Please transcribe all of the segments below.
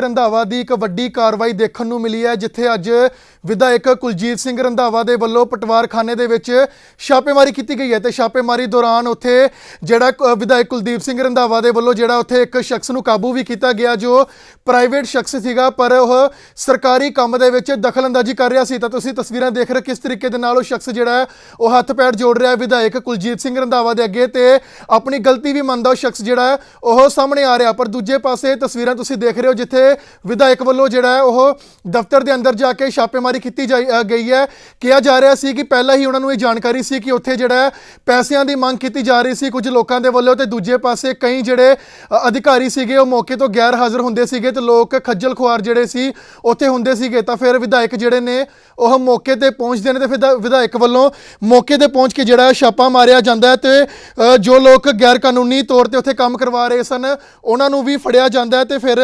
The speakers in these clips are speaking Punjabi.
ਰੰਧਾਵਾ ਦੀ ਇੱਕ ਵੱਡੀ ਕਾਰਵਾਈ ਦੇਖਣ ਨੂੰ ਮਿਲੀ ਹੈ, ਜਿੱਥੇ ਅੱਜ ਵਿਧਾਇਕ ਕੁਲਜੀਤ ਸਿੰਘ ਰੰਧਾਵਾ ਦੇ ਵੱਲੋਂ ਪਟਵਾਰਖਾਨੇ ਦੇ ਵਿੱਚ ਛਾਪੇਮਾਰੀ ਕੀਤੀ ਗਈ ਹੈ ਤੇ ਛਾਪੇਮਾਰੀ ਦੌਰਾਨ ਉੱਥੇ ਜਿਹੜਾ ਵਿਧਾਇਕ ਕੁਲਦੀਪ ਸਿੰਘ ਰੰਧਾਵਾ ਦੇ ਵੱਲੋਂ ਜਿਹੜਾ ਉੱਥੇ ਇੱਕ ਸ਼ਖਸ ਨੂੰ ਕਾਬੂ ਵੀ ਕੀਤਾ ਗਿਆ, ਜੋ ਪ੍ਰਾਈਵੇਟ ਸ਼ਖਸ ਸੀਗਾ, ਪਰ ਉਹ ਸਰਕਾਰੀ ਕੰਮ ਦੇ ਵਿੱਚ ਦਖਲਅੰਦਾਜ਼ੀ ਕਰ ਰਿਹਾ ਸੀ। ਤਾਂ ਤੁਸੀਂ ਤਸਵੀਰਾਂ ਦੇਖ ਰਹੇ ਕਿਸ ਤਰੀਕੇ ਦੇ ਨਾਲ ਉਹ ਸ਼ਖਸ ਜਿਹੜਾ ਉਹ ਹੱਥ ਪੈਰ ਜੋੜ ਰਿਹਾ ਵਿਧਾਇਕ ਕੁਲਜੀਤ ਸਿੰਘ ਰੰਧਾਵਾ ਦੇ ਅੱਗੇ ਤੇ ਆਪਣੀ ਗਲਤੀ ਵੀ ਮੰਨਦਾ ਉਹ ਸ਼ਖਸ ਜਿਹੜਾ ਉਹ ਸਾਹਮਣੇ ਆ ਰਿਹਾ। ਪਰ ਦੂਜੇ ਪਾਸੇ ਤਸਵੀਰਾਂ ਤੁਸੀਂ ਦੇਖ ਰਹੇ ਹੋ, ਜਿੱਥੇ ਵਿਧਾਇਕ ਵੱਲੋਂ ਜਿਹੜਾ ਹੈ ਉਹ ਦਫ਼ਤਰ ਦੇ ਅੰਦਰ ਜਾ ਕੇ ਛਾਪੇਮਾਰੀ ਕੀਤੀ ਜਾਈ- ਗਈ ਹੈ। ਕਿਹਾ ਜਾ ਰਿਹਾ ਸੀ ਕਿ ਪਹਿਲਾਂ ਹੀ ਉਹਨਾਂ ਨੂੰ ਇਹ ਜਾਣਕਾਰੀ ਸੀ ਕਿ ਉੱਥੇ ਜਿਹੜਾ ਪੈਸਿਆਂ ਦੀ ਮੰਗ ਕੀਤੀ ਜਾ ਰਹੀ ਸੀ ਕੁਝ ਲੋਕਾਂ ਦੇ ਵੱਲੋਂ ਤੇ ਦੂਜੇ ਪਾਸੇ ਕਈ ਜਿਹੜੇ ਅਧਿਕਾਰੀ ਸੀਗੇ ਉਹ ਮੌਕੇ ਤੋਂ ਗੈਰ ਹਾਜ਼ਰ ਹੁੰਦੇ ਸੀਗੇ ਤੇ ਲੋਕ ਖੱਜਲ ਖੁਆਰ ਜਿਹੜੇ ਸੀ ਉੱਥੇ ਹੁੰਦੇ ਸੀਗੇ। ਤਾਂ ਫਿਰ ਵਿਧਾਇਕ ਜਿਹੜੇ ਨੇ ਉਹ ਮੌਕੇ ਤੇ ਪਹੁੰਚਦੇ ਨੇ ਤੇ ਫਿਰ ਵਿਧਾਇਕ ਵੱਲੋਂ ਮੌਕੇ ਤੇ ਪਹੁੰਚ ਕੇ ਜਿਹੜਾ ਛਾਪਾ ਮਾਰਿਆ ਜਾਂਦਾ ਹੈ ਤੇ ਜੋ ਲੋਕ ਗੈਰ ਕਾਨੂੰਨੀ ਤੌਰ ਤੇ ਉੱਥੇ ਕੰਮ ਕਰਵਾ ਰਹੇ ਸਨ, ਉਹਨਾਂ ਨੂੰ ਵੀ ਫੜਿਆ ਜਾਂਦਾ ਹੈ ਤੇ ਫਿਰ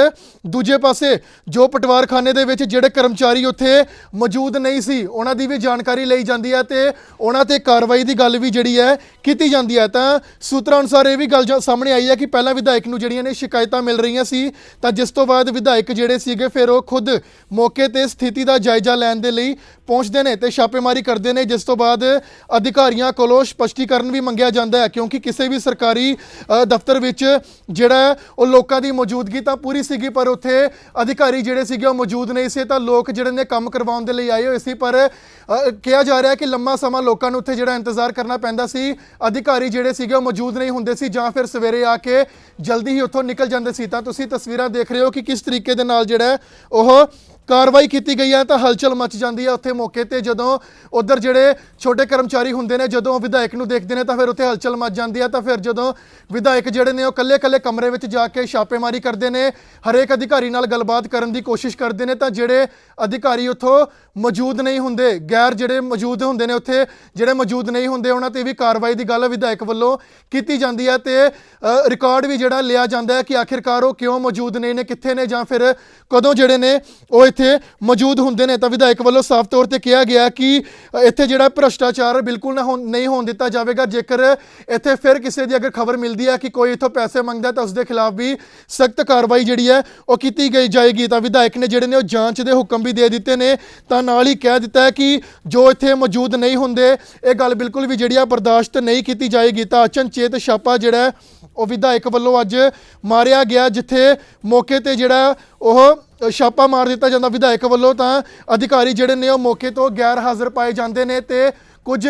ਦੂਜੇ ਦੂਜੇ ਪਾਸੇ ਜੋ ਪਟਵਾਰਖਾਨੇ ਦੇ ਵਿੱਚ ਜਿਹੜੇ ਕਰਮਚਾਰੀ ਉੱਥੇ ਮੌਜੂਦ ਨਹੀਂ ਸੀ, ਉਹਨਾਂ ਦੀ ਵੀ ਜਾਣਕਾਰੀ ਲਈ ਜਾਂਦੀ ਹੈ ਤੇ ਉਹਨਾਂ ਤੇ ਕਾਰਵਾਈ ਦੀ ਗੱਲ ਵੀ ਜਿਹੜੀ ਹੈ ਕੀਤੀ ਜਾਂਦੀ ਹੈ। ਤਾਂ ਸੂਤਰਾਂ ਅਨੁਸਾਰ ਇਹ ਵੀ ਗੱਲ ਸਾਹਮਣੇ ਆਈ ਹੈ ਕਿ ਪਹਿਲਾਂ ਵਿਧਾਇਕ ਨੂੰ ਜਿਹੜੀਆਂ ਨੇ ਸ਼ਿਕਾਇਤਾਂ ਮਿਲ ਰਹੀਆਂ ਸੀ, ਤਾਂ ਜਿਸ ਤੋਂ ਬਾਅਦ ਵਿਧਾਇਕ ਜਿਹੜੇ ਸੀਗੇ, ਫਿਰ ਉਹ ਖੁਦ ਮੌਕੇ ਤੇ ਸਥਿਤੀ ਦਾ ਜਾਇਜ਼ਾ ਲੈਣ ਦੇ ਲਈ ਪਹੁੰਚਦੇ ਨੇ ਤੇ ਛਾਪੇਮਾਰੀ ਕਰਦੇ ਨੇ, ਜਿਸ ਤੋਂ ਬਾਅਦ ਅਧਿਕਾਰੀਆਂ ਕੋਲੋਂ ਸਪਸ਼ਟੀਕਰਨ ਵੀ ਮੰਗਿਆ ਜਾਂਦਾ ਹੈ, ਕਿਉਂਕਿ ਕਿਸੇ ਵੀ ਸਰਕਾਰੀ ਦਫ਼ਤਰ ਵਿੱਚ ਜਿਹੜਾ ਉਹ ਲੋਕਾਂ ਦੀ ਮੌਜੂਦਗੀ ਤਾਂ ਪੂਰੀ ਸੀਗੀ, ਪਰ ਉੱਥੇ ਅਧਿਕਾਰੀ ਜਿਹੜੇ ਸੀਗੇ ਉਹ ਮੌਜੂਦ ਨਹੀਂ ਸੀ ਤਾਂ ਲੋਕ ਜਿਹੜੇ ਨੇ ਕੰਮ ਕਰਵਾਉਣ ਦੇ ਲਈ ਆਏ ਹੋਏ ਸੀ, ਪਰ ਕਿਹਾ ਜਾ ਰਿਹਾ ਕਿ ਲੰਮਾ ਸਮਾਂ ਲੋਕਾਂ ਨੂੰ ਉੱਥੇ ਜਿਹੜਾ ਇੰਤਜ਼ਾਰ ਕਰਨਾ ਪੈਂਦਾ ਸੀ, ਅਧਿਕਾਰੀ ਜਿਹੜੇ ਸੀਗੇ ਉਹ ਮੌਜੂਦ ਨਹੀਂ ਹੁੰਦੇ ਸੀ, ਜਾਂ ਫਿਰ ਸਵੇਰੇ ਆ ਕੇ ਜਲਦੀ ਹੀ ਉੱਥੋਂ ਨਿਕਲ ਜਾਂਦੇ ਸੀ। ਤਾਂ ਤੁਸੀਂ ਤਸਵੀਰਾਂ ਦੇਖ ਰਹੇ ਹੋ ਕਿ ਕਿਸ ਤਰੀਕੇ ਦੇ ਨਾਲ ਜਿਹੜਾ ਉਹ ਕਾਰਵਾਈ ਕੀਤੀ ਗਈ ਹੈ ਤਾਂ ਹਲਚਲ ਮਚ ਜਾਂਦੀ ਹੈ ਉੱਥੇ ਮੌਕੇ ਤੇ ਜਦੋਂ ਉਧਰ ਜਿਹੜੇ ਛੋਟੇ ਕਰਮਚਾਰੀ ਹੁੰਦੇ ਨੇ, ਜਦੋਂ ਵਿਧਾਇਕ ਨੂੰ ਦੇਖਦੇ ਨੇ ਤਾਂ ਫਿਰ ਉੱਥੇ ਹਲਚਲ ਮਚ ਜਾਂਦੀ ਹੈ ਤਾਂ ਫਿਰ ਜਦੋਂ ਵਿਧਾਇਕ ਜਿਹੜੇ ਨੇ ਉਹ ਕੱਲੇ-ਕੱਲੇ ਕਮਰੇ ਵਿੱਚ ਜਾ ਕੇ ਛਾਪੇਮਾਰੀ ਕਰਦੇ ਨੇ, ਹਰੇਕ ਅਧਿਕਾਰੀ ਨਾਲ ਗੱਲਬਾਤ ਕਰਨ ਦੀ ਕੋਸ਼ਿਸ਼ ਕਰਦੇ ਨੇ ਤਾਂ ਜਿਹੜੇ ਅਧਿਕਾਰੀ ਉੱਥੋਂ ਮੌਜੂਦ ਨਹੀਂ ਹੁੰਦੇ, ਗੈਰ ਜਿਹੜੇ ਮੌਜੂਦ ਹੁੰਦੇ ਨੇ ਉੱਥੇ, ਜਿਹੜੇ ਮੌਜੂਦ ਨਹੀਂ ਹੁੰਦੇ ਉਹਨਾਂ ਤੇ ਵੀ ਕਾਰਵਾਈ ਦੀ ਗੱਲ ਵਿਧਾਇਕ ਵੱਲੋਂ ਕੀਤੀ ਜਾਂਦੀ ਹੈ ਤੇ ਰਿਕਾਰਡ ਵੀ ਜਿਹੜਾ ਲਿਆ ਜਾਂਦਾ ਹੈ ਕਿ ਆਖਿਰਕਾਰ ਉਹ ਕਿਉਂ ਮੌਜੂਦ ਨਹੀਂ ਨੇ ਕਿੱਥੇ ਨੇ ਜਾਂ ਫਿਰ ਕਦੋਂ ਜਿਹੜੇ ਨੇ ਉਹ ਇੱਥੇ ਮੌਜੂਦ ਹੁੰਦੇ ਨੇ, ਤਾਂ ਵਿਧਾਇਕ ਵੱਲੋਂ ਸਾਫ਼ ਤੌਰ ਤੇ ਕਿਹਾ ਗਿਆ ਕਿ ਇੱਥੇ ਜਿਹੜਾ ਭ੍ਰਸ਼ਟਾਚਾਰ ਬਿਲਕੁਲ ਨਾ ਹੋਣ- ਨਹੀਂ ਹੋਣ ਦਿੱਤਾ ਜਾਵੇਗਾ। ਜੇਕਰ ਇੱਥੇ ਫਿਰ ਕਿਸੇ ਦੀ ਅਗਰ ਖਬਰ ਮਿਲਦੀ ਹੈ ਕਿ ਕੋਈ ਇੱਥੋਂ ਪੈਸੇ ਮੰਗਦਾ ਤਾਂ ਉਸ ਦੇ ਖਿਲਾਫ ਵੀ ਸਖਤ ਕਾਰਵਾਈ ਜਿਹੜੀ ਹੈ, ਉਹ ਕੀਤੀ ਗਈ ਜਾਏਗੀ। ਤਾਂ ਵਿਧਾਇਕ ਨੇ ਜਿਹੜੇ ਨੇ, ਉਹ ਜਾਂਚ ਦੇ ਹੁਕਮ ਵੀ ਦੇ ਦਿੱਤੇ ਨੇ। ਤਾਂ ਨਾਲ ਹੀ ਕਹਿ ਦਿੱਤਾ ਹੈ ਕਿ ਜੋ ਇੱਥੇ ਮੌਜੂਦ ਨਹੀਂ ਹੁੰਦੇ, ਇਹ ਗੱਲ ਬਿਲਕੁਲ ਵੀ ਜਿਹੜੀ ਆ ਬਰਦਾਸ਼ਤ ਨਹੀਂ ਕੀਤੀ ਜਾਏਗੀ। ਤਾਂ ਅਚਨਚੇਤ ਛਾਪਾ ਜਿਹੜਾ ਉਹ ਵਿਧਾਇਕ ਵੱਲੋਂ ਅੱਜ ਮਾਰਿਆ ਗਿਆ, ਜਿੱਥੇ ਮੌਕੇ ਤੇ ਜਿਹੜਾ ਉਹ ਛਾਪਾ ਮਾਰ ਦਿੱਤਾ ਜਾਂਦਾ। ਵਿਧਾਇਕ ਵੱਲੋਂ ਤਾਂ ਅਧਿਕਾਰੀ ਜਿਹੜੇ ਨੇ ਉਹ ਮੌਕੇ ਤੋਂ ਗੈਰ ਹਾਜ਼ਰ ਪਾਏ ਜਾਂਦੇ ਨੇ ਤੇ ਕੁਝ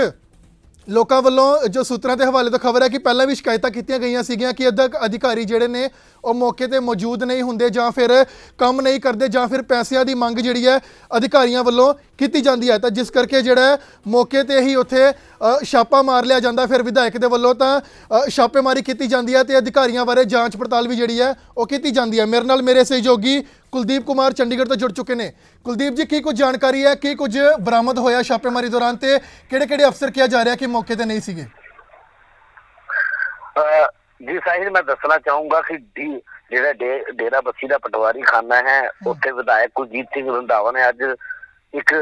ਲੋਕਾਂ ਵੱਲੋਂ ਜੋ ਸੂਤਰਾਂ ਦੇ ਹਵਾਲੇ ਤੋਂ ਖਬਰ ਹੈ ਕਿ ਪਹਿਲਾਂ ਵੀ ਸ਼ਿਕਾਇਤਾਂ ਕੀਤੀਆਂ ਗਈਆਂ ਸੀਗੀਆਂ ਕਿ ਅਧਿਕ ਅਧਿਕਾਰੀ ਜਿਹੜੇ ਨੇ ਉਹ ਮੌਕੇ ਤੇ ਮੌਜੂਦ ਨਹੀਂ ਹੁੰਦੇ ਜਾਂ ਫਿਰ ਕੰਮ ਨਹੀਂ ਕਰਦੇ ਜਾਂ ਫਿਰ ਪੈਸਿਆਂ ਦੀ ਮੰਗ ਜਿਹੜੀ ਹੈ ਅਧਿਕਾਰੀਆਂ ਵੱਲੋਂ ਕੀਤੀ ਜਾਂਦੀ ਹੈ। ਤਾਂ ਜਿਸ ਕਰਕੇ ਜਿਹੜਾ ਮੌਕੇ ਤੇ ਹੀ ਉੱਥੇ ਛਾਪਾ ਮਾਰ ਲਿਆ ਜਾਂਦਾ। ਫਿਰ ਵਿਧਾਇਕ ਦੇ ਵੱਲੋਂ ਤਾਂ ਛਾਪੇਮਾਰੀ ਕੀਤੀ ਜਾਂਦੀ ਹੈ ਤੇ ਅਧਿਕਾਰੀਆਂ ਬਾਰੇ ਜਾਂਚ ਪੜਤਾਲ ਵੀ ਜਿਹੜੀ ਹੈ ਉਹ ਕੀਤੀ ਜਾਂਦੀ ਹੈ। ਮੇਰੇ ਨਾਲ ਮੇਰੇ ਸਹਿਯੋਗੀ ਕੁਲਦੀਪ ਕੁਮਾਰ ਚੰਡੀਗੜ੍ਹ ਤੋਂ ਜੁੜ ਚੁੱਕੇ ਨੇ। ਕੁਲਦੀਪ ਜੀ, ਕੀ ਕੁਝ ਜਾਣਕਾਰੀ ਹੈ? ਕੀ ਕੁਝ ਬਰਾਮਦ ਹੋਇਆ ਛਾਪੇਮਾਰੀ ਦੌਰਾਨ ਤੇ ਕਿਹੜੇ ਕਿਹੜੇ ਅਫਸਰ ਕਿਹਾ ਜਾ ਰਿਹਾ ਕਿ ਮੌਕੇ ਤੇ ਨਹੀਂ ਸੀਗੇ? ਜੀ ਸਾਹਿਲ ਮੈਂ ਦੱਸਣਾ ਚਾਹੂੰਗਾ ਕਿ ਜਿਹੜਾ ਡੇਰਾ ਬੱਸੀ ਦਾ ਪਟਵਾਰੀ ਖਾਨਾ ਹੈ। ਉੱਥੇ ਵਿਧਾਇਕ ਕੁਲਜੀਤ ਸਿੰਘ ਰੰਧਾਵਾ ਨੇ ਅੱਜ ਇੱਕ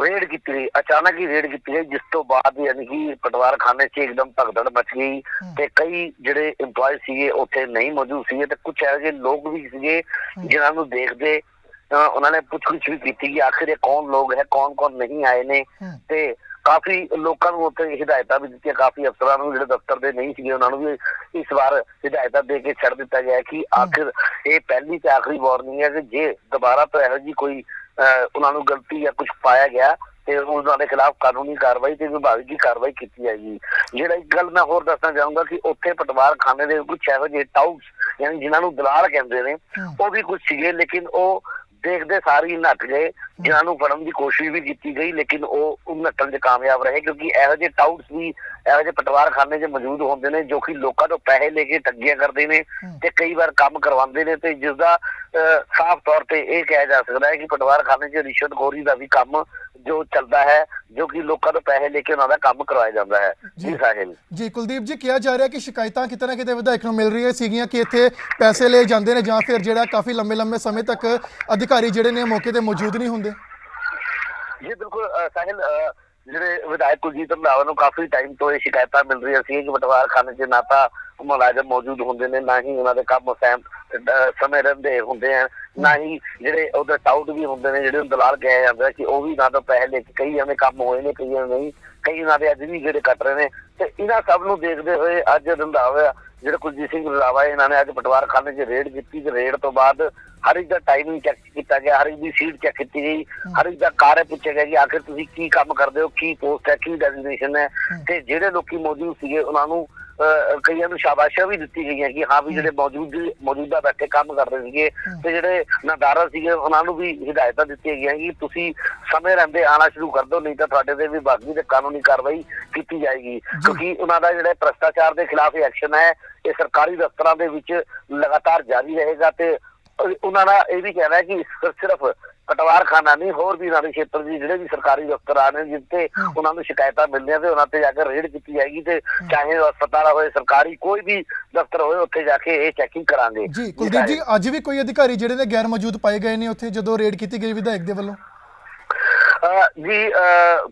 ਰੇਡ ਕੀਤੀ ਗਈ ਅਚਾਨਕ ਹੀ ਰੇਡ ਕੀਤੀ ਗਈ ਜਿਸ ਤੋਂ ਬਾਅਦ ਯਾਨੀ ਕਿ ਪਟਵਾਰ ਖਾਨੇ 'ਚ ਇੱਕਦਮ ਭਗਦੜ ਮਚ ਗਈ ਤੇ ਕਈ ਜਿਹੜੇ EMPLOYE ਸੀਗੇ ਉੱਥੇ ਨਹੀਂ ਮੌਜੂਦ ਸੀਗੇ ਤੇ ਕੁਝ ਇਹੋ ਜਿਹੇ ਲੋਕ ਵੀ ਸੀਗੇ ਜਿਨ੍ਹਾਂ ਨੂੰ ਦੇਖਦੇ ਉਹਨਾਂ ਨੇ ਪੁੱਛਗਿੱਛ ਵੀ ਕੀਤੀ ਕਿ ਆਖਿਰ ਇਹ ਕੌਣ ਲੋਕ ਹੈ ਕੌਣ ਕੌਣ ਨਹੀਂ ਆਏ ਨੇ। ਤੇ ਕਾਫੀ ਲੋਕਾਂ ਨੂੰ ਉੱਥੇ ਹਦਾਇਤਾਂ ਵੀ ਦਿੱਤੀਆਂ ਕਾਫੀ ਅਫਸਰਾਂ ਨੂੰ ਜਿਹੜੇ ਦਫ਼ਤਰ ਦੇ ਨਹੀਂ ਸੀਗੇ ਉਹਨਾਂ ਨੂੰ ਵੀ ਇਸ ਵਾਰ ਹਦਾਇਤਾਂ ਦੇ ਕੇ ਛੱਡ ਦਿੱਤਾ ਗਿਆ ਕਿ ਆਖਿਰ ਇਹ ਪਹਿਲੀ ਤੇ ਆਖਰੀ ਵਾਰਨਿੰਗ ਹੈ ਕਿ ਜੇ ਦੁਬਾਰਾ ਤੋਂ ਇਹੋ ਜੀ ਕੋਈ ਉਹਨਾਂ ਨੂੰ ਗਲਤੀ ਜਾਂ ਕੁਝ ਪਾਇਆ ਗਿਆ ਤੇ ਉਹਨਾਂ ਦੇ ਖਿਲਾਫ ਕਾਨੂੰਨੀ ਕਾਰਵਾਈ ਤੇ ਵਿਭਾਗੀ ਕਾਰਵਾਈ ਕੀਤੀ ਜਾਏਗੀ ਜਿਹੜਾ ਇੱਕ ਗੱਲ ਮੈਂ ਹੋਰ ਦੱਸਣਾ ਚਾਹੂੰਗਾ ਕਿ ਉੱਥੇ ਪਟਵਾਰ ਖਾਨੇ ਦੇ ਕੁਝ ਇਹੋ ਜਿਹੇ ਟਾਊਟਸ ਯਾਨੀ ਜਿਨ੍ਹਾਂ ਨੂੰ ਦਲਾਲ ਕਹਿੰਦੇ ਨੇ। ਉਹ ਵੀ ਕੁਝ ਸੀਗੇ ਲੇਕਿਨ ਉਹ ਦੇਖਦੇ ਸਾਰ ਹੀ ਨੱਠ ਗਏ ਜਿਨ੍ਹਾਂ ਨੂੰ ਫੜਨ ਦੀ ਕੋਸ਼ਿਸ਼ ਵੀ ਕੀਤੀ ਗਈ ਲੇਕਿਨ ਉਹ ਉਹ ਨੱਠਣ 'ਚ ਕਾਮਯਾਬ ਰਹੇ ਕਿਉਂਕਿ ਇਹੋ ਜਿਹੇ ਟਾਊਟਸ ਵੀ ਇਹੋ ਜਿਹੇ ਪਟਵਾਰਖਾਨੇ 'ਚ ਮੌਜੂਦ ਹੁੰਦੇ ਨੇ ਜੋ ਕਿ ਲੋਕਾਂ ਤੋਂ ਪੈਸੇ ਲੈ ਕੇ ਠੱਗੀਆਂ ਕਰਦੇ ਨੇ। ਤੇ ਕਈ ਵਾਰ ਕੰਮ ਕਰਵਾਉਂਦੇ ਨੇ ਤੇ ਜਿਸ ਦਾ ਸਾਫ਼ ਤੌਰ ਤੇ ਇਹ ਕਿਹਾ ਜਾ ਸਕਦਾ ਹੈ ਕਿ ਪਟਵਾਰਖਾਨੇ 'ਚ ਰਿਸ਼ਵਤਖੋਰੀ ਦਾ ਵੀ ਕੰਮ ਜੋ ਚੱਲਦਾ ਹੈ ਜੋ ਕਿ ਲੋਕਾਂ ਤੋਂ ਪੈਸੇ ਲੈ ਕੇ ਉਹਨਾਂ ਦਾ ਕੰਮ ਕਰਵਾਇਆ ਜਾਂਦਾ ਹੈ। ਜੀ। ਸਾਹਿਲ। ਜੀ ਕੁਲਦੀਪ ਜੀ ਕਿਹਾ ਜਾ ਰਿਹਾ ਕਿ ਸ਼ਿਕਾਇਤਾਂ ਕਿਤੇ ਨਾ ਕਿਤੇ ਵਿਧਾਇਕ ਨੂੰ ਮਿਲ ਰਹੀਆਂ ਸੀਗੀਆਂ ਕਿ ਇੱਥੇ ਪੈਸੇ ਲਏ ਜਾਂਦੇ ਨੇ ਜਾਂ ਫਿਰ ਜਿਹੜਾ ਕਾਫੀ ਲੰਮੇ ਲੰਮੇ ਸਮੇਂ ਤੱਕ ਅਧਿਕਾਰੀ ਜਿਹੜੇ ਨੇ ਮੌਕੇ ਤੇ ਮੌਜੂਦ ਨਹੀਂ ਹੁੰਦੇ? ਜੀ ਬਿਲਕੁਲ ਸਾਹਿਲ ਜਿਹੜੇ ਵਿਧਾਇਕ ਕੁਲਜੀਤ ਰੰਧਾਵਾ ਨੂੰ ਕਾਫੀ ਟਾਈਮ ਤੋਂ ਇਹ ਸ਼ਿਕਾਇਤਾਂ ਮਿਲ ਰਹੀਆਂ ਸੀ ਕਿ ਪਟਵਾਰਖਾਨੇ 'ਚ ਨਾ ਤਾਂ ਮੁਲਾਜ਼ਮ ਮੌਜੂਦ ਹੁੰਦੇ ਨੇ ਨਾ ਹੀ ਉਹਨਾਂ ਦੇ ਕੰਮ ਸੈਮ ਸਮੇਂ ਰਹਿੰਦੇ ਹੁੰਦੇ ਆ। ਨਾ ਹੀ ਜਿਹੜੇ ਉਹਦੇ ਟਾਊਟ ਵੀ ਹੁੰਦੇ ਨੇ ਜਿਹੜੇ ਦਲਾਲ ਕਹੇ ਜਾਂਦੇ ਕਿ ਉਹ ਵੀ ਨਾ ਤਾਂ ਪੈਸੇ ਲੈ ਕੇ ਕਈ ਐਵੇਂ ਕੰਮ ਹੋਏ ਨੇ ਕਈ ਐਵੇਂ ਨਹੀਂ। ਕਈ ਉਹਨਾਂ ਦੇ ਅੱਜ ਵੀ ਜਿਹੜੇ ਕੱਟ ਰਹੇ ਨੇ। ਤੇ ਇਹਨਾਂ ਸਭ ਨੂੰ ਦੇਖਦੇ ਹੋਏ ਅੱਜ ਰੰਧਾਵਾ ਜਿਹੜਾ ਕੁਲਜੀਤ ਸਿੰਘ ਰੰਧਾਵਾ ਇਹਨਾਂ ਨੇ ਅੱਜ ਪਟਵਾਰ ਖਾਨੇ 'ਚ ਰੇਡ ਕੀਤੀ ਤੇ ਰੇਡ ਤੋਂ ਬਾਅਦ ਹਰ ਇੱਕ ਦਾ ਟਾਈਮਿੰਗ ਚੈੱਕ ਕੀਤਾ ਗਿਆ ਹਰ ਇੱਕ ਦੀ ਸੀਟ ਚੈੱਕ ਕੀਤੀ ਗਈ ਹਰ ਇੱਕ ਦਾ ਕਾਰਜ ਪੁੱਛਿਆ ਗਿਆ ਕਿ ਆਖਿਰ ਤੁਸੀਂ ਕੀ ਕੰਮ ਕਰਦੇ ਹੋ ਕੀ ਪੋਸਟ ਹੈ ਕੀ ਡੈਜ਼ਿਗਨੇਸ਼ਨ ਹੈ। ਤੇ ਜਿਹੜੇ ਲੋਕੀ ਮੌਜੂਦ ਸੀਗੇ ਉਹਨਾਂ ਨੂੰ ਕਈਆਂ ਨੂੰ ਸ਼ਾਬਾਸ਼ਾਂ ਵੀ ਦਿੱਤੀ ਗਈਆਂ ਕਿ ਹਾਂ ਵੀ ਜਿਹੜੇ ਮੌਜੂਦ ਮੌਜੂਦਾ ਬੈਠੇ ਕੰਮ ਕਰ ਰਹੇ ਸੀਗੇ ਤੇ ਜਿਹੜੇ ਨਦਾਰਾ ਸੀਗੇ ਉਹਨਾਂ ਨੂੰ ਵੀ ਹਦਾਇਤਾਂ ਦਿੱਤੀਆਂ ਗਈਆਂ ਕਿ ਤੁਸੀਂ ਸਮੇਂ ਰਹਿੰਦੇ ਆਣਾ ਸ਼ੁਰੂ ਕਰ ਦਿਓ ਨਹੀਂ ਤਾਂ ਤੁਹਾਡੇ ਤੇ ਵੀ ਬਾਕੀ ਤੇ ਕਾਨੂੰਨੀ ਕਾਰਵਾਈ ਕੀਤੀ ਜਾਏਗੀ। ਕਿਉਂਕਿ ਉਹਨਾਂ ਦਾ ਜਿਹੜਾ ਭ੍ਰਸ਼ਟਾਚਾਰ ਦੇ ਖਿਲਾਫ ਐਕਸ਼ਨ ਹੈ ਇਹ ਸਰਕਾਰੀ ਦਫ਼ਤਰਾਂ ਦੇ ਵਿੱਚ ਲਗਾਤਾਰ ਜਾਰੀ ਰਹੇਗਾ ਤੇ ਉਹ- ਉਹਨਾਂ ਦਾ ਇਹ ਵੀ ਕਹਿਣਾ ਹੈ ਕਿ ਸਿਰ- ਸਿਰਫ ਪਟਵਾਰ ਖਾਨਾ ਨਹੀਂ ਹੋਰ ਵੀ ਦੇ ਖੇਤਰ ਦੀ ਜਿਹੜੇ ਵੀ ਸਰਕਾਰੀ ਦਫ਼ਤਰ ਆ ਨੇ ਜਿੱਥੇ ਉਹਨਾਂ ਨੂੰ ਸ਼ਿਕਾਇਤਾਂ ਮਿਲਦੀਆਂ ਤੇ ਉਹਨਾਂ ਤੇ ਜਾ ਕੇ ਰੇਡ ਕੀਤੀ ਜਾਏਗੀ ਤੇ ਚਾਹੇ ਉਹ ਹਸਪਤਾਲ ਹੋਏ ਸਰਕਾਰੀ ਕੋਈ ਵੀ ਦਫ਼ਤਰ ਹੋਏ ਉੱਥੇ ਜਾ ਕੇ ਇਹ ਚੈਕਿੰਗ ਕਰਾਂਗੇ। ਜੀ ਕੁਲਦੀਪ ਜੀ ਅੱਜ ਵੀ ਕੋਈ ਅਧਿਕਾਰੀ ਜਿਹੜੇ ਨੇ ਗੈਰ ਮੌਜੂਦ ਪਾਏ ਗਏ ਨੇ ਉੱਥੇ ਜਦੋਂ ਰੇਡ ਕੀਤੀ ਗਈ ਵਿਧਾਇਕ ਦੇ ਵੱਲੋਂ? ਜੀ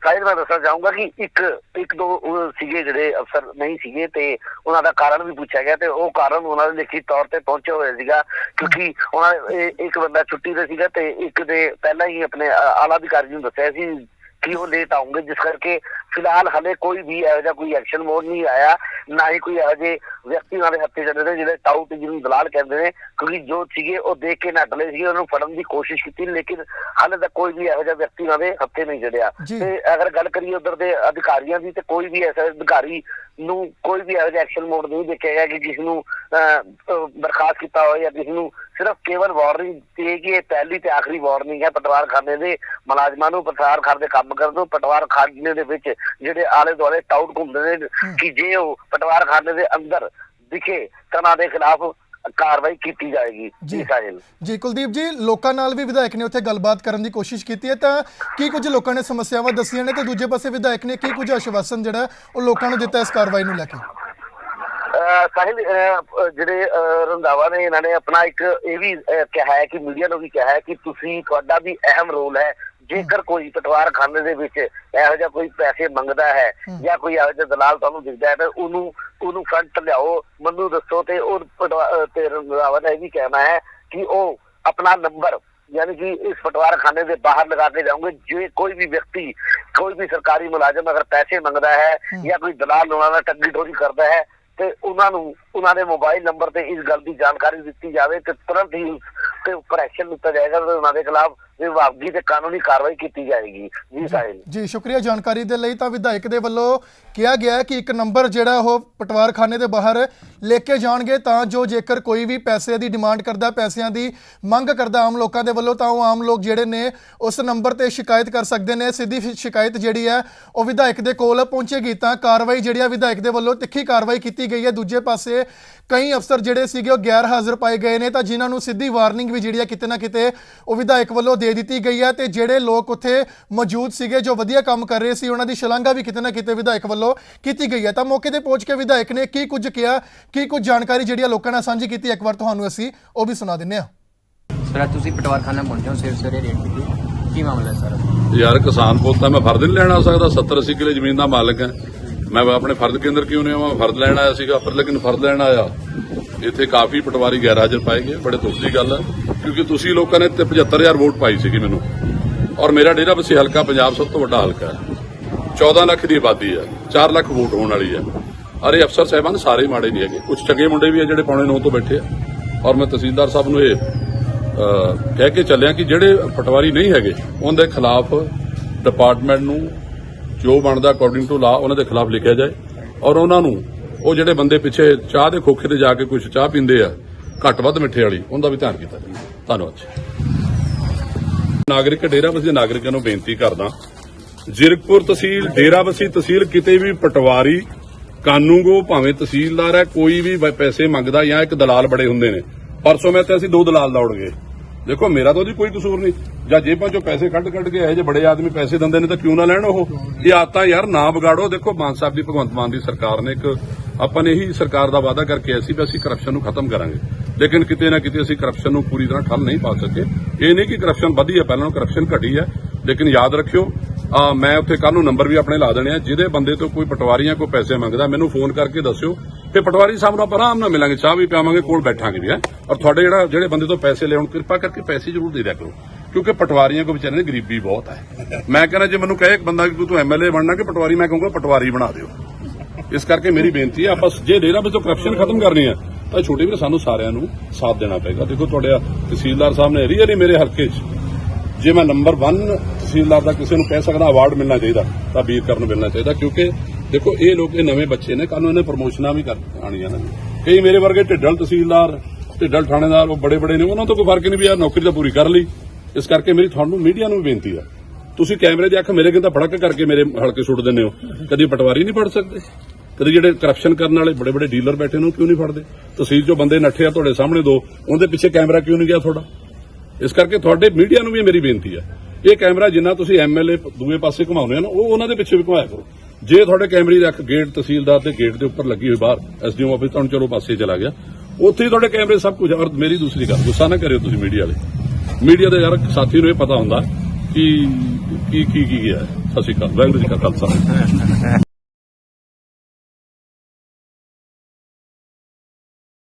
ਸਾਹਿਲ ਮੈਂ ਦੱਸਣਾ ਚਾਹੂੰਗਾ ਕਿ ਇੱਕ ਇੱਕ ਦੋ ਸੀਗੇ ਜਿਹੜੇ ਅਫਸਰ ਨਹੀਂ ਸੀਗੇ ਤੇ ਉਹਨਾਂ ਦਾ ਕਾਰਨ ਵੀ ਪੁੱਛਿਆ ਗਿਆ ਤੇ ਉਹ ਕਾਰਨ ਉਹਨਾਂ ਦੇ ਲਿਖਤੀ ਤੌਰ ਤੇ ਪਹੁੰਚਿਆ ਹੋਇਆ ਸੀਗਾ ਕਿਉਂਕਿ ਉਹਨਾਂ ਇੱਕ ਬੰਦਾ ਛੁੱਟੀ ਤੇ ਸੀਗਾ ਤੇ ਇੱਕ ਦੇ ਪਹਿਲਾਂ ਹੀ ਆਪਣੇ ਆਲਾ ਅਧਿਕਾਰੀ ਨੂੰ ਦੱਸਿਆ ਸੀ ਕਿ ਉਹ ਲੇਟ ਆਉਂਗੇ, ਜਿਸ ਕਰਕੇ ਫਿਲਹਾਲ ਹਲੇ ਕੋਈ ਵੀ ਇਹੋ ਜਿਹਾ ਕੋਈ ਐਕਸ਼ਨ ਮੋਡ ਨਹੀਂ ਆਇਆ ਨਾ ਹੀ ਕੋਈ ਇਹੋ ਜਿਹੇ ਵਿਅਕਤੀ ਦੇ ਹੱਥੇ ਚੱਲੇ ਨੇ ਜਿਹੜੇ ਟਾਊਟ ਜਿਹਨੂੰ ਦਲਾਲ ਕਹਿੰਦੇ ਨੇ ਕਿਉਂਕਿ ਜੋ ਸੀਗੇ ਉਹ ਦੇਖ ਕੇ ਨੱਟ ਲਏ ਸੀਗੇ ਉਹਨੂੰ ਫੜਨ ਦੀ ਕੋਸ਼ਿਸ਼ ਕੀਤੀ ਲੇਕਿਨ ਹਾਲੇ ਤੱਕ ਕੋਈ ਵੀ ਇਹੋ ਜਿਹਾ ਵਿਅਕਤੀ ਦੇ ਹੱਥੇ ਨਹੀਂ ਚੜਿਆ। ਤੇ ਅਗਰ ਗੱਲ ਕਰੀਏ ਉਧਰ ਦੇ ਅਧਿਕਾਰੀਆਂ ਦੀ ਤੇ ਕੋਈ ਵੀ ਐਸਾ ਅਧਿਕਾਰੀ ਨੂੰ ਕੋਈ ਵੀ ਇਹੋ ਜਿਹਾ ਐਕਸ਼ਨ ਮੋਡ ਨਹੀਂ ਦੇਖਿਆ ਗਿਆ ਕਿ ਜਿਸ ਨੂੰ ਬਰਖਾਸਤ ਕੀਤਾ ਹੋਵੇ ਜਾਂ ਕਿਸੇ ਨੂੰ ਸਿਰਫ ਕੇਵਲ ਵਾਰਨਿੰਗ ਦਿੱਤੀ ਹੈ ਕਿ ਇਹ ਪਹਿਲੀ ਤੇ ਆਖਰੀ ਵਾਰਨਿੰਗ ਹੈ ਪਟਵਾਰ ਖਾਨੇ ਦੇ ਮੁਲਾਜ਼ਮਾਂ ਨੂੰ ਪਟਵਾਰ ਖਾਨੇ ਦੇ ਕੰਮ ਕਰਨ ਨੂੰ ਪਟਵਾਰ ਖਾਨੇ ਦੇ ਵਿੱਚ ਜਿਹੜੇ ਆਲੇ ਦੁਆਲੇ ਟਾਊਟ ਘੁੰਮਦੇ ਨੇ ਕਿ ਜੇ ਉਹ ਪਟਵਾਰ ਖਾਨੇ ਦੇ ਅੰਦਰ ਦਿਖੇ ਤਾਂ ਉਹਨਾਂ ਦੇ ਖਿਲਾਫ ਕਾਰਵਾਈ ਕੀਤੀ ਜਾਏਗੀ। ਜੀ। ਸਾਹਿਲ ਜੀ ਕੁਲਦੀਪ ਜੀ ਲੋਕਾਂ ਨਾਲ ਵੀ ਵਿਧਾਇਕ ਨੇ ਉੱਥੇ ਗੱਲਬਾਤ ਕਰਨ ਦੀ ਕੋਸ਼ਿਸ਼ ਕੀਤੀ ਹੈ ਤਾਂ ਕੀ ਕੁਝ ਲੋਕਾਂ ਨੇ ਸਮੱਸਿਆਵਾਂ ਦੱਸੀਆਂ ਨੇ ਤੇ ਦੂਜੇ ਪਾਸੇ ਵਿਧਾਇਕ ਨੇ ਕੀ ਕੁਝ ਆਸ਼ਵਾਸਨ ਜਿਹੜਾ ਉਹ ਲੋਕਾਂ ਨੂੰ ਦਿੱਤਾ ਇਸ ਕਾਰਵਾਈ ਨੂੰ ਲੈ ਕੇ? ਸਾਹਿਲ ਜਿਹੜੇ ਰੰਧਾਵਾ ਨੇ ਇਹਨਾਂ ਨੇ ਆਪਣਾ ਇੱਕ ਇਹ ਵੀ ਕਿਹਾ ਹੈ ਕਿ ਮੀਡੀਆ ਨੂੰ ਵੀ ਕਿਹਾ ਹੈ ਕਿ ਤੁਸੀਂ ਤੁਹਾਡਾ ਵੀ ਅਹਿਮ ਰੋਲ ਹੈ ਜੇਕਰ ਕੋਈ ਪਟਵਾਰ ਖਾਨੇ ਦੇ ਵਿੱਚ ਇਹੋ ਜਿਹਾ ਕੋਈ ਪੈਸੇ ਮੰਗਦਾ ਹੈ ਜਾਂ ਕੋਈ ਇਹੋ ਜਿਹਾ ਦਲਾਲ ਤੁਹਾਨੂੰ ਦਿਖਦਾ ਹੈ ਤਾਂ ਉਹਨੂੰ ਉਹਨੂੰ ਫਰੰਟ ਲਿਆਓ। ਮੈਨੂੰ ਦੱਸੋ ਤੇ ਉਹ ਪਟਵਾ- ਅਹ, ਤੇ ਰੰਧਾਵਾ ਦਾ ਇਹ ਵੀ ਕਹਿਣਾ ਹੈ ਕਿ ਉਹ ਆਪਣਾ ਨੰਬਰ ਯਾਨੀ ਕਿ ਇਸ ਪਟਵਾਰ ਖਾਨੇ ਦੇ ਬਾਹਰ ਲਗਾ ਕੇ ਜਾਓਗੇ ਜੇ ਕੋਈ ਵੀ ਵਿਅਕਤੀ ਕੋਈ ਵੀ ਸਰਕਾਰੀ ਮੁਲਾਜ਼ਮ ਅਗਰ ਪੈਸੇ ਮੰਗਦਾ ਹੈ ਜਾਂ ਕੋਈ ਦਲਾਲ ਉਹਨਾਂ ਨਾਲ ਠੱਗੀ ਠੋਰੀ ਕਰਦਾ ਹੈ ਤੇ ਉਹਨਾਂ ਨੂੰ ਉਹਨਾਂ ਦੇ ਮੋਬਾਈਲ ਨੰਬਰ ਤੇ ਇਸ ਗੱਲ ਦੀ ਜਾਣਕਾਰੀ ਦਿੱਤੀ ਜਾਵੇ ਤੇ ਤੁਰੰਤ ਹੀ ਤੇ ਉੱਪਰ ਐਕਸ਼ਨ ਲਿੱਤਾ ਜਾਏਗਾ ਤੇ ਉਹਨਾਂ ਦੇ ਖਿਲਾਫ ਵਿਭਾਗੀ ਤੇ ਕਾਨੂੰਨੀ ਕਾਰਵਾਈ ਕੀਤੀ ਜਾਏਗੀ। ਜੀ ਸਾਹਿਲ ਜੀ ਸ਼ੁਕਰੀਆ ਜਾਣਕਾਰੀ ਦੇ ਲਈ ਤਾਂ ਵਿਧਾਇਕ ਦੇ ਵੱਲੋਂ ਕਿਹਾ ਗਿਆ ਕਿ ਇੱਕ ਨੰਬਰ ਜਿਹੜਾ ਉਹ ਪਟਵਾਰਖਾਨੇ ਦੇ ਬਾਹਰ ਲੈ ਕੇ ਜਾਣਗੇ ਤਾਂ ਜੋ ਜੇਕਰ ਕੋਈ ਵੀ ਪੈਸੇ ਦੀ ਡਿਮਾਂਡ ਕਰਦਾ ਪੈਸਿਆਂ ਦੀ ਮੰਗ ਕਰਦਾ ਆਮ ਲੋਕਾਂ ਦੇ ਵੱਲੋਂ ਤਾਂ ਉਹ ਆਮ ਲੋਕ ਜਿਹੜੇ ਨੇ ਉਸ ਨੰਬਰ ਤੇ ਸ਼ਿਕਾਇਤ ਕਰ ਸਕਦੇ ਨੇ। ਸਿੱਧੀ ਸ਼ਿਕਾਇਤ ਜਿਹੜੀ ਹੈ ਉਹ ਵਿਧਾਇਕ ਦੇ ਕੋਲ ਪਹੁੰਚੇਗੀ ਤਾਂ ਕਾਰਵਾਈ ਜਿਹੜੀ ਹੈ ਵਿਧਾਇਕ ਦੇ ਵੱਲੋਂ ਤਿੱਖੀ ਕਾਰਵਾਈ ਕੀਤੀ ਗਈ ਹੈ। ਦੂਜੇ ਪਾਸੇ ਕਈ ਅਫਸਰ ਜਿਹੜੇ ਸੀਗੇ ਉਹ ਗੈਰ ਹਾਜ਼ਰ ਪਾਏ ਗਏ ਨੇ ਤਾਂ ਜਿਨ੍ਹਾਂ ਨੂੰ ਸਿੱਧੀ ਵਾਰਨਿੰਗ ਵੀ ਜਿਹੜੀ ਹੈ ਕਿਤੇ ਨਾ ਕਿਤੇ ਉਹ ਵਿਧਾਇਕ ਵੱਲੋਂ ਦੇ ਦਿੱਤੀ ਗਈ ਹੈ ਤੇ ਜਿਹੜੇ ਲੋਕ ਉੱਥੇ ਮੌਜੂਦ ਸੀਗੇ ਜੋ ਵਧੀਆ ਕੰਮ ਕਰ ਰਹੇ ਸੀ ਉਹਨਾਂ ਦੀ ਸ਼ਲਾਘਾ ਵੀ ਕਿਤੇ ਨਾ ਕਿਤੇ ਵਿਧਾਇਕ ਵੱਲੋਂ ਕੀਤੀ ਗਈ ਹੈ। ਤਾਂ ਮੌਕੇ ਤੇ ਪਹੁੰਚ ਕੇ ਵਿਧਾਇਕ ਨੇ ਕੀ ਕੁਝ ਕਿਹਾ ਕੀ ਕੁਝ ਜਾਣਕਾਰੀ ਜਿਹੜੀ ਲੋਕਾਂ ਨਾਲ ਸਾਂਝੀ ਕੀਤੀ? ਇੱਕ ਵਾਰ ਤੁਹਾਨੂੰ ਅਸੀਂ ਉਹ ਵੀ ਸੁਣਾ ਦਿੰਨੇ ਹਾਂ। ਸਰ ਅੱਜ ਤੁਸੀਂ ਪਟਵਾਰਖਾਨਾ ਪਹੁੰਚੇ ਹੋ ਸਵੇਰੇ ਸਵੇਰੇ ਰੇਡ ਕੀਤੀ। ਕੀ ਮਾਮਲਾ ਹੈ ਸਰ? ਯਾਰ ਕਿਸਾਨ ਪੁੱਤ ਤਾਂ ਮੈਂ ਫਰਜ਼ ਨਹੀਂ ਲੈਣ ਆ ਸਕਦਾ 70 80 ਕਿਲੇ ਜ਼ਮੀਨ ਦਾ ਮਾਲਕ ਹਾਂ। ਮੈਂ ਆਪਣੇ ਫਰਜ਼ ਕੇਂਦਰ ਕਿਉਂ ਨਹੀਂ ਆਵਾਂ? ਫਰਜ਼ ਲੈਣ ਆਇਆ ਸੀਗਾ, ਪਰ ਲੇਕਿਨ ਫਰਜ਼ ਲੈਣ ਆਇਆ। ਇੱਥੇ ਕਾਫੀ ਪਟਵਾਰੀ ਗੈਰ ਹਾਜ਼ਰ ਪਾਏ ਗਏ, ਬੜੇ ਦੁੱਖ ਦੀ ਗੱਲ ਹੈ, ਕਿਉਂਕਿ ਤੁਸੀਂ ਲੋਕਾਂ ਨੇ ਤੇ 75000 ਵੋਟ ਪਾਈ ਸੀਗੀ ਮੈਨੂੰ। ਔਰ ਮੇਰਾ ਡੇਰਾ ਬਸੀ ਹਲਕਾ ਪੰਜਾਬ ਸਭ ਤੋਂ ਵੱਡਾ ਹਲਕਾ ਹੈ। 14 ਲੱਖ ਦੀ ਆਬਾਦੀ ਹੈ 4 ਲੱਖ ਵੋਟ ਹੋਣ ਵਾਲੀ ਹੈ। ਔਰ ਇਹ ਅਫਸਰ ਸਾਹਿਬਾਨ ਸਾਰੇ ਮਾੜੇ ਨਹੀਂ ਹੈਗੇ। ਕੁਝ ਚੰਗੇ ਮੁੰਡੇ ਵੀ ਆ ਜਿਹੜੇ ਪੌਣੇ 9 ਤੋਂ ਬੈਠੇ ਆ। ਔਰ ਮੈਂ ਤਹਿਸੀਲਦਾਰ ਸਾਹਿਬ ਨੂੰ ਇਹ ਕਹਿ ਕੇ ਚੱਲਿਆ ਕਿ ਜਿਹੜੇ ਪਟਵਾਰੀ ਨਹੀਂ ਹੈਗੇ ਉਹਨਾਂ ਦੇ ਖਿਲਾਫ ਡਿਪਾਰਟਮੈਂਟ ਨੂੰ ਜੋ ਬਣਦਾ ਅਕੋਰਡਿੰਗ ਟੂ ਲਾ ਉਹਨਾਂ ਦੇ ਖਿਲਾਫ ਲਿਖਿਆ ਜਾਏ। ਔਰ ਉਹਨਾਂ ਨੂੰ, ਉਹ ਜਿਹੜੇ ਬੰਦੇ ਪਿੱਛੇ ਚਾਹ ਦੇ ਖੋਖੇ ਤੇ ਜਾ ਕੇ ਕੁਝ ਚਾਹ ਪੀਂਦੇ ਆ, ਘੱਟ ਵੱਧ ਮਿੱਠੇ ਵਾਲੀ, ਉਹਦਾ ਵੀ ਧਿਆਨ ਕੀਤਾ ਜਾਵੇ। ਧੰਨਵਾਦ ਜੀ। ਨਾਗਰਿਕ, ਡੇਰਾਬੱਸੀ ਦੇ ਨਾਗਰਿਕਾਂ ਨੂੰ ਬੇਨਤੀ ਕਰਦਾ, ਜ਼ਿਰਕਪੁਰ ਤਹਿਸੀਲ, ਡੇਰਾਬੱਸੀ ਤਹਿਸੀਲ ਕਿਤੇ ਵੀ ਪਟਵਾਰੀ, ਕਾਨੂੰਗੋ ਭਾਵੇਂ ਤਹਿਸੀਲਦਾਰ ਹੈ, ਕੋਈ ਵੀ, ਪੈਸੇ ਮੰਗਦਾ ਜਾਂ ਇੱਕ ਦਲਾਲ ਬੜੇ ਹੁੰਦੇ ਨੇ। ਪਰਸੋਂ ਮੈਂ ਤੇ ਅਸੀਂ ਦੋ ਦਲਾਲ ਦੌੜ ਗਏ। ਦੇਖੋ, ਮੇਰਾ ਤਾਂ ਉਹਦੀ ਕੋਈ ਕਸੂਰ ਨਹੀਂ। ਜਾਂ ਜੇਬਾਂ ਚੋਂ ਪੈਸੇ ਕੱਢ ਕੱਢ ਕੇ ਇਹੋ ਜਿਹੇ ਬੜੇ ਆਦਮੀ ਪੈਸੇ ਦਿੰਦੇ ਨੇ ਤਾਂ ਕਿਉਂ ਨਾ ਲੈਣ ਉਹ? ਇਹ ਆਦਤਾਂ ਯਾਰ ਨਾ ਵਿਗਾੜੋ। ਦੇਖੋ, ਮਾਨ ਸਾਹਿਬ ਦੀ, ਭਗਵੰਤ ਮਾਨ ਦੀ ਸਰਕਾਰ ਨੇ ਇੱਕ ਆਪਾਂ ਨੇ ਇਹੀ ਸਰਕਾਰ ਦਾ ਵਾਅਦਾ ਕਰਕੇ ਆਏ ਸੀ ਵੀ ਅਸੀਂ ਕਰਪਸ਼ਨ ਨੂੰ ਖਤਮ ਕਰਾਂਗੇ। ਲੇਕਿਨ ਕਿਤੇ ਨਾ ਕਿਤੇ ਅਸੀਂ ਕਰਪਸ਼ਨ ਨੂੰ ਪੂਰੀ ਤਰ੍ਹਾਂ ਠੱਲ ਨਹੀਂ ਪਾ ਸਕੇ। ਇਹ ਨਹੀਂ ਕਿ ਕਰਪਸ਼ਨ ਵਧੀ ਹੈ, ਪਹਿਲਾਂ ਕਰਪਸ਼ਨ ਘਟੀ ਹੈ। ਲੇਕਿਨ ਯਾਦ ਰੱਖਿਓ ਮੈਂ ਉੱਥੇ ਕੱਲ ਨੂੰ ਨੰਬਰ ਵੀ ਆਪਣੇ ਲਾ ਦੇਣੇ ਆ। ਜਿਹਦੇ ਬੰਦੇ ਤੋਂ ਕੋਈ ਪਟਵਾਰੀਆਂ ਕੋਈ ਪੈਸੇ ਮੰਗਦਾ, ਮੈਨੂੰ ਫੋਨ ਕਰਕੇ ਦੱਸਿਓ। ਤੇ ਪਟਵਾਰੀ ਸਾਹਿਬ ਨੂੰ ਆਪਾਂ ਆਰਾਮ ਨਾਲ ਮਿਲਾਂਗੇ, ਚਾਹ ਵੀ ਪਿਆਵਾਂਗੇ, ਕੋਲ ਬੈਠਾਂਗੇ ਵੀ, ਹੈ। ਔਰ ਤੁਹਾਡੇ ਜਿਹੜਾ, ਜਿਹੜੇ ਬੰਦੇ ਤੋਂ ਪੈਸੇ ਲਿਆਉਣ ਕਿਰਪਾ ਕਰਕੇ ਪੈਸੇ ਜ਼ਰੂਰ ਦੇ ਦਿਆ ਕਰੋ। ਕਿਉਂਕਿ ਪਟਵਾਰੀਆਂ ਕੋ ਵਿਚਾਰੇ ਨੇ ਗਰੀਬੀ ਬਹੁਤ ਹੈ। ਮੈਂ ਕਹਿੰਦਾ, ਜੇ ਮੈਨੂੰ ਕਹੇ ਇੱਕ ਬੰਦਾ ਕਿ ਤੂੰ ਐਮਐਲਏ ਬਣਨਾ, ਕਿ ਪਟਵਾਰੀ, ਮੈਂ ਕਹੂੰਗਾ ਪਟਵਾਰੀ ਬਣਾ ਦਿਓ। ਇਸ ਕਰਕੇ ਮੇਰੀ ਬੇਨਤੀ ਹੈ, ਆਪਾਂ ਜੇ ਡੇਰਾ ਵਿੱਚੋਂ ਕਰਪਸ਼ਨ ਖਤਮ ਕਰਨੀ ਹੈ। ਤਾਂ ਛੋਟੇ ਵੀਰ, ਸਾਨੂੰ ਸਾਰਿਆਂ ਨੂੰ ਸਾਥ ਦੇਣਾ ਪਏਗਾ। ਦੇਖੋ, ਤੁਹਾਡੇ ਤਹਿਸੀਲਦਾਰ ਸਾਹਿਬ ਨੇ ਰੀਅਲੀ ਮੇਰੇ ਹਲਕੇ 'ਚ, ਜੇ ਮੈਂ ਨੰਬਰ 1 ਤਹਿਸੀਲਦਾਰ ਦਾ ਕਿਸੇ ਨੂੰ ਕਹਿ ਸਕਦਾ ਅਵਾਰਡ ਮਿਲਣਾ ਚਾਹੀਦਾ, ਤਾਂ ਵੀਰ ਕਰਨ ਨੂੰ ਮਿਲਣਾ ਚਾਹੀਦਾ, ਕਿਉਂਕਿ ਦੇਖੋ, ਇਹ ਲੋਕ, ਇਹ ਨਵੇਂ ਬੱਚੇ ਨੇ ਕੱਲ ਨੂੰ ਇਹਨੇ ਪ੍ਰਮੋਸ਼ਨਾਂ ਵੀ ਕਰ ਆਣੀਆਂ ਨੇ। ਕਈ ਮੇਰੇ ਵਰਗੇ ਢਿੱਡਲ ਤਹਿਸੀਲਦਾਰ, ਢਿੱਡਲ ਥਾਣੇਦਾਰ, ਉਹ ਬੜੇ ਬੜੇ ਨੇ, ਉਹਨਾਂ ਤੋਂ ਕੋਈ ਫ਼ਰਕ ਨਹੀਂ ਵੀ ਯਾਰ ਨੌਕਰੀ ਤਾਂ ਪੂਰੀ ਕਰ ਲਈ। ਇਸ ਕਰਕੇ ਮੇਰੀ ਤੁਹਾਨੂੰ, ਮੀਡੀਆ ਨੂੰ ਵੀ ਬੇਨਤੀ ਆ। ਤੁਸੀਂ ਕੈਮਰੇ ਦੀ ਅੱਖ ਮੇਰੇ ਕਿੰਦਾ ਫੜਕ ਕਰਕੇ ਮੇਰੇ ਹਲਕੇ ਸੁੱਟ ਦਿੰਦੇ ਹੋ। ਕਦੀ ਪਟਵਾਰੀ ਨਹੀਂ ਫੜ ਸਕਦੇ। ਕਦੇ ਜਿਹੜੇ ਕਰਪਸ਼ਨ ਕਰਨ ਵਾਲੇ ਬੜੇ ਬੜੇ ਡੀਲਰ ਬੈਠੇ ਨੇ, ਉਹ ਕਿਉਂ ਨਹੀਂ ਫੜਦੇ? ਤਹਿਸੀਲ ਚੋਂ ਬੰਦੇ ਨੱਠੇ ਆ ਤੁਹਾਡੇ ਸਾਹਮਣੇ ਦੋ, ਉਹਦੇ ਪਿੱਛੇ ਕੈਮਰਾ ਕਿਉਂ ਨਹੀਂ ਗਿਆ ਤੁਹਾਡਾ? ਇਸ ਕਰਕੇ ਤੁਹਾਡੇ ਮੀਡੀਆ ਨੂੰ ਵੀ ਮੇਰੀ ਬੇਨਤੀ ਆ। ਇਹ ਕੈਮਰਾ ਜਿੰਨਾ ਤੁਸੀਂ ਐਮਐਲਏ ਦੂਏ ਪਾਸੇ ਘੁਮਾਉਂਦੇ ਹੋ ਨਾ, ਉਹ ਉਹਨਾਂ ਦੇ ਪਿੱਛੇ ਵੀ ਘੁਮਾਇਆ ਕਰੋ। ਜੇ ਤੁਹਾਡੇ ਕੈਮਰੇ ਦੀ ਅੱਖ ਗੇਟ ਤਹਿਸੀਲਦਾਰ ਦੇ ਗੇਟ ਦੇ ਉੱਪਰ ਲੱਗੀ ਹੋਈ ਬਾਹਰ ਐਸਡੀਓ ਆਫਿਸ ਤੁਹਾਨੂੰ ਚਲੋ ਪਾਸੇ ਚਲਾ ਗਿਆ। ਉੱਥੇ ਹੀ ਤੁਹਾਡੇ ਕੈਮਰੇ ਸਭ ਕੁਝ ਆ। ਔਰ ਮੇਰੀ ਦੂਸਰੀ ਗੱਲ, ਗੁੱਸਾ ਨਾ ਕਰਿਓ ਤੁਸੀਂ ਮੀਡੀਆ ਵਾਲੇ। ਮੀਡੀਆ ਦੇ ਯਾਰ ਸਾਥੀ ਨੂੰ ਇਹ ਪਤਾ ਹੁੰਦਾ ਕਿ ਕੀ ਕੀ ਕੀ ਗਿਆ ਸਤਿ ਸ਼੍ਰੀ ਅਕਾਲ, ਵਾਹਿਗੁਰੂ ਜੀ ਕਾ ਖਾਲਸਾ।